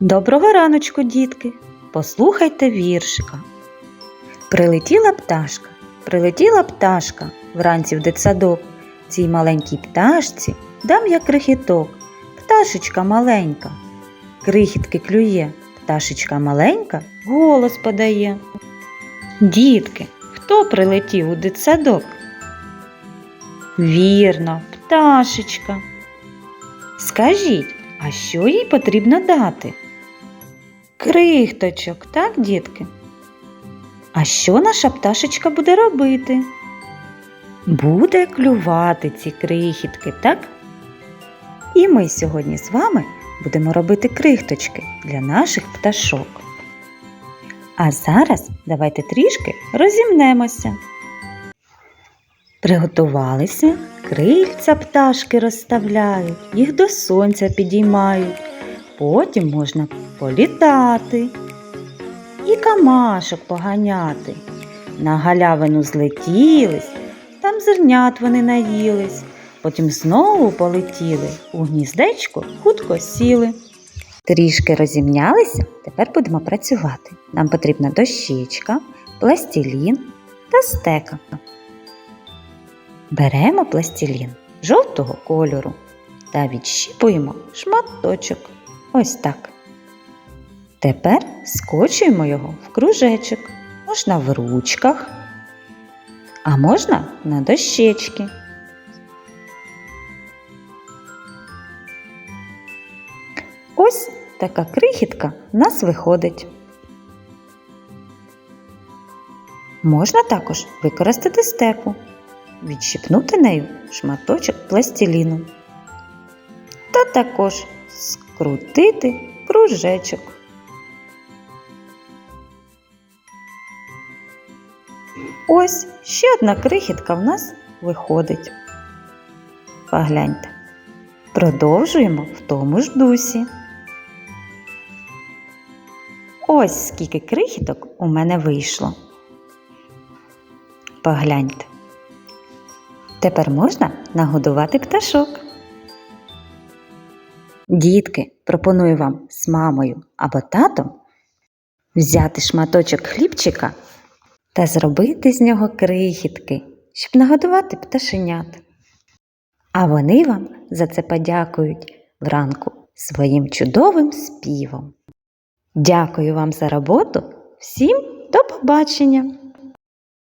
Доброго раночку, дітки. Послухайте віршика. Прилетіла пташка, прилетіла пташка вранці в дитсадок. Цій маленькій пташці дам я крихіток. Пташечка маленька, крихітки клює, пташечка маленька голос подає. Дітки, хто прилетів у дитсадок? Вірно, пташечка. Скажіть, а що їй потрібно дати? Крихточок, так, дітки? А що наша пташечка буде робити? Буде клювати ці крихітки, так? І ми сьогодні з вами будемо робити крихточки для наших пташок. А зараз давайте трішки розімнемося. Приготувалися, крильця пташки розставляють, їх до сонця підіймають. Потім можна політати і камашок поганяти. На галявину злетілись, там зернят вони наїлись, потім знову полетіли, у гніздечко хутко сіли. Трішки розімнялися, тепер будемо працювати. Нам потрібна дощечка, пластилін та стека. Беремо пластилін жовтого кольору та відщіпуємо шматочок. Ось так. Тепер скочуємо його в кружечок. Можна в ручках, а можна на дощечки. Ось така крихітка в нас виходить. Можна також використати стеку, відщипнути нею шматочок пластиліну та також скрутити кружечок. Ось ще одна крихітка в нас виходить. Погляньте. Продовжуємо в тому ж дусі. Ось скільки крихіток у мене вийшло. Погляньте. Тепер можна нагодувати пташок. Дітки, пропоную вам з мамою або татом взяти шматочок хлібчика та зробити з нього крихітки, щоб нагодувати пташенят. А вони вам за це подякують вранку своїм чудовим співом. Дякую вам за роботу. Всім до побачення!